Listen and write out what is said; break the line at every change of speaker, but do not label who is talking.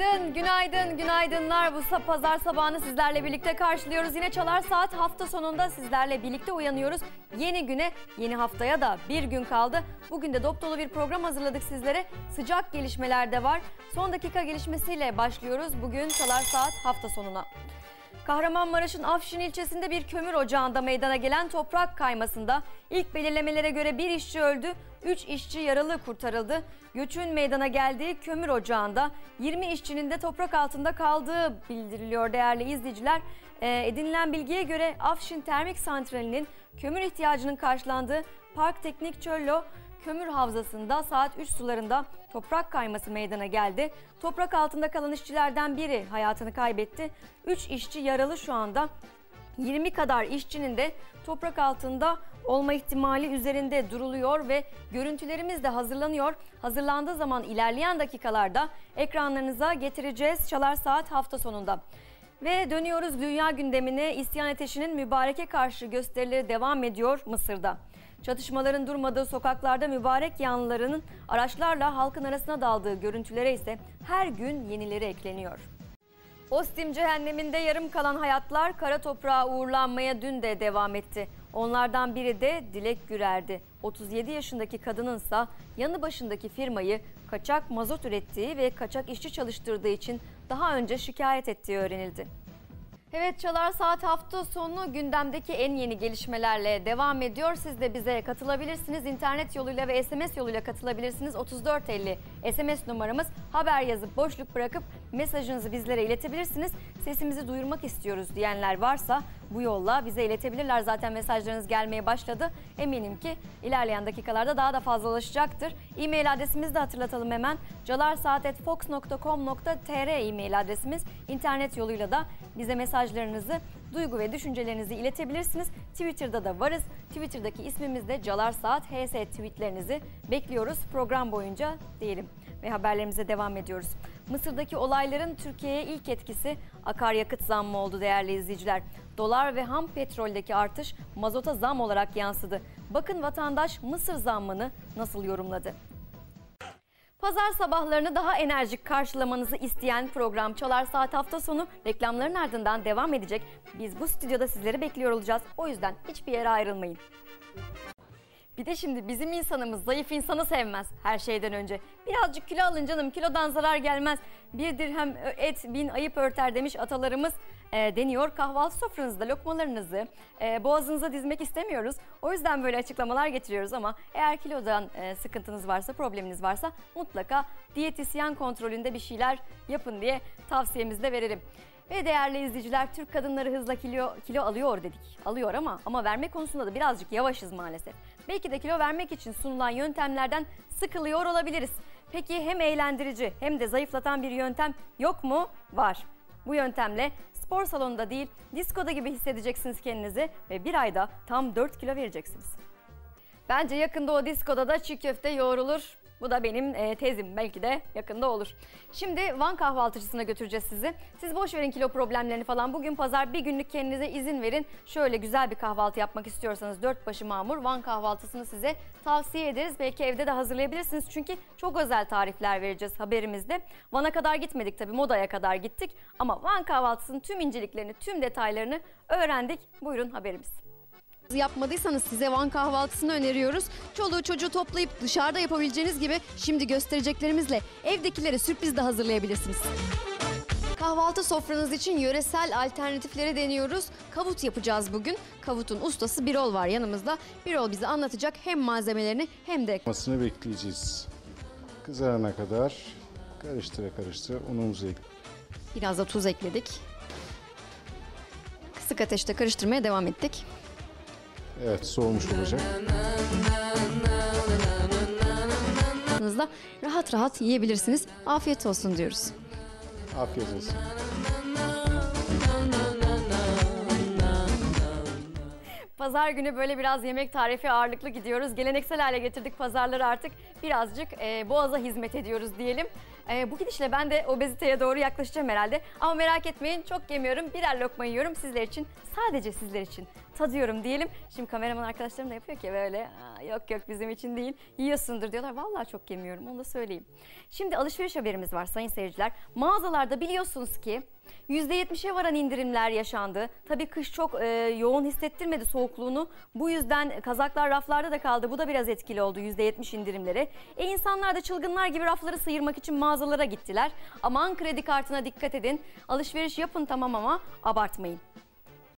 Günaydın, günaydın, günaydınlar. Bu pazar sabahını sizlerle birlikte karşılıyoruz. Yine Çalar Saat hafta sonunda sizlerle birlikte uyanıyoruz. Yeni güne, yeni haftaya da bir gün kaldı. Bugün de dop dolu bir program hazırladık sizlere. Sıcak gelişmeler de var. Son dakika gelişmesiyle başlıyoruz bugün Çalar Saat hafta sonuna. Kahramanmaraş'ın Afşin ilçesinde bir kömür ocağında meydana gelen toprak kaymasında ilk belirlemelere göre bir işçi öldü, 3 işçi yaralı kurtarıldı. Göçün meydana geldiği kömür ocağında 20 işçinin de toprak altında kaldığı bildiriliyor değerli izleyiciler. Ee, edinilen bilgiye göre Afşin Termik Santrali'nin kömür ihtiyacının karşılandığı Park Teknik Çöllo kömür havzasında saat 3 sularında toprak kayması meydana geldi. Toprak altında kalan işçilerden biri hayatını kaybetti. 3 işçi yaralı şu anda. 20 kadar işçinin de toprak altında olma ihtimali üzerinde duruluyor ve görüntülerimiz de hazırlanıyor. Hazırlandığı zaman ilerleyen dakikalarda ekranlarınıza getireceğiz Çalar Saat hafta sonunda. Ve dönüyoruz dünya gündemine isyan ateşinin mübareke karşı gösterileri devam ediyor Mısır'da. Çatışmaların durmadığı sokaklarda mübarek yanlılarının araçlarla halkın arasına daldığı görüntülere ise her gün yenileri ekleniyor. Ostim cehenneminde yarım kalan hayatlar kara toprağa uğurlanmaya dün de devam etti. Onlardan biri de Dilek Gürer'di. 37 yaşındaki kadınınsa yanı başındaki firmayı kaçak mazot ürettiği ve kaçak işçi çalıştırdığı için daha önce şikayet ettiği öğrenildi. Evet Çalar Saat hafta sonu gündemdeki en yeni gelişmelerle devam ediyor. Siz de bize katılabilirsiniz. İnternet yoluyla ve SMS yoluyla katılabilirsiniz. 3450 SMS numaramız. Haber yazıp boşluk bırakıp mesajınızı bizlere iletebilirsiniz. Sesimizi duyurmak istiyoruz diyenler varsa bu yolla bize iletebilirler. Zaten mesajlarınız gelmeye başladı. Eminim ki ilerleyen dakikalarda daha da fazlalaşacaktır. E-mail adresimizi de hatırlatalım hemen. calarsaat.fox.com.tr e-mail adresimiz. İnternet yoluyla da bize mesajlarınızı, duygu ve düşüncelerinizi iletebilirsiniz. Twitter'da da varız. Twitter'daki ismimiz de Calar Saat HS tweetlerinizi bekliyoruz program boyunca diyelim ve haberlerimize devam ediyoruz. Mısır'daki olayların Türkiye'ye ilk etkisi akaryakıt zammı oldu değerli izleyiciler. Dolar ve ham petroldeki artış mazota zam olarak yansıdı. Bakın vatandaş Mısır zammını nasıl yorumladı? Pazar sabahlarını daha enerjik karşılamanızı isteyen program Çalar Saat hafta sonu reklamların ardından devam edecek. Biz bu stüdyoda sizleri bekliyor olacağız. O yüzden hiçbir yere ayrılmayın. Bir de şimdi bizim insanımız zayıf insanı sevmez her şeyden önce. Birazcık kilo alın canım kilodan zarar gelmez. Bir dirhem et bin ayıp örter demiş atalarımız e, deniyor. Kahvaltı sofranızda lokmalarınızı e, boğazınıza dizmek istemiyoruz. O yüzden böyle açıklamalar getiriyoruz ama eğer kilodan e, sıkıntınız varsa, probleminiz varsa mutlaka diyetisyen kontrolünde bir şeyler yapın diye tavsiyemizi de verelim. Ve değerli izleyiciler Türk kadınları hızla kilo, kilo alıyor dedik. Alıyor ama ama verme konusunda da birazcık yavaşız maalesef. Belki de kilo vermek için sunulan yöntemlerden sıkılıyor olabiliriz. Peki hem eğlendirici hem de zayıflatan bir yöntem yok mu? Var. Bu yöntemle spor salonunda değil diskoda gibi hissedeceksiniz kendinizi ve bir ayda tam 4 kilo vereceksiniz. Bence yakında o diskoda da çiğ köfte yoğrulur. Bu da benim e, tezim belki de yakında olur. Şimdi Van kahvaltıcısına götüreceğiz sizi. Siz boş verin kilo problemlerini falan. Bugün pazar bir günlük kendinize izin verin. Şöyle güzel bir kahvaltı yapmak istiyorsanız dört başı mamur Van kahvaltısını size tavsiye ederiz. Belki evde de hazırlayabilirsiniz. Çünkü çok özel tarifler vereceğiz haberimizde. Van'a kadar gitmedik tabii modaya kadar gittik. Ama Van kahvaltısının tüm inceliklerini, tüm detaylarını öğrendik. Buyurun haberimiz. Yapmadıysanız size Van kahvaltısını öneriyoruz. Çoluğu çocuğu toplayıp dışarıda yapabileceğiniz gibi şimdi göstereceklerimizle evdekilere sürpriz de hazırlayabilirsiniz. Kahvaltı sofranız için yöresel alternatifleri deniyoruz. Kavut yapacağız bugün. Kavutun ustası Birol var yanımızda. Birol bize anlatacak hem malzemelerini hem de
Masını bekleyeceğiz. Kızarana kadar karıştıra karıştıra unumuzu
biraz da tuz ekledik. Kısık ateşte karıştırmaya devam ettik.
Evet soğumuş olacak.
Rahat rahat yiyebilirsiniz. Afiyet olsun diyoruz.
Afiyet olsun.
Pazar günü böyle biraz yemek tarifi ağırlıklı gidiyoruz. Geleneksel hale getirdik pazarları artık. Birazcık e, boğaza hizmet ediyoruz diyelim. Ee, bu gidişle ben de obeziteye doğru yaklaşacağım herhalde. Ama merak etmeyin çok yemiyorum. Birer lokma yiyorum sizler için. Sadece sizler için tadıyorum diyelim. Şimdi kameraman arkadaşlarım da yapıyor ki böyle "Aa, yok yok bizim için değil yiyorsundur diyorlar. Vallahi çok yemiyorum onu da söyleyeyim. Şimdi alışveriş haberimiz var sayın seyirciler. Mağazalarda biliyorsunuz ki %70'e varan indirimler yaşandı. Tabii kış çok e, yoğun hissettirmedi soğukluğunu. Bu yüzden kazaklar raflarda da kaldı. Bu da biraz etkili oldu %70 indirimleri. E insanlar da çılgınlar gibi rafları sıyırmak için mağazalara gittiler. Aman kredi kartına dikkat edin. Alışveriş yapın tamam ama abartmayın.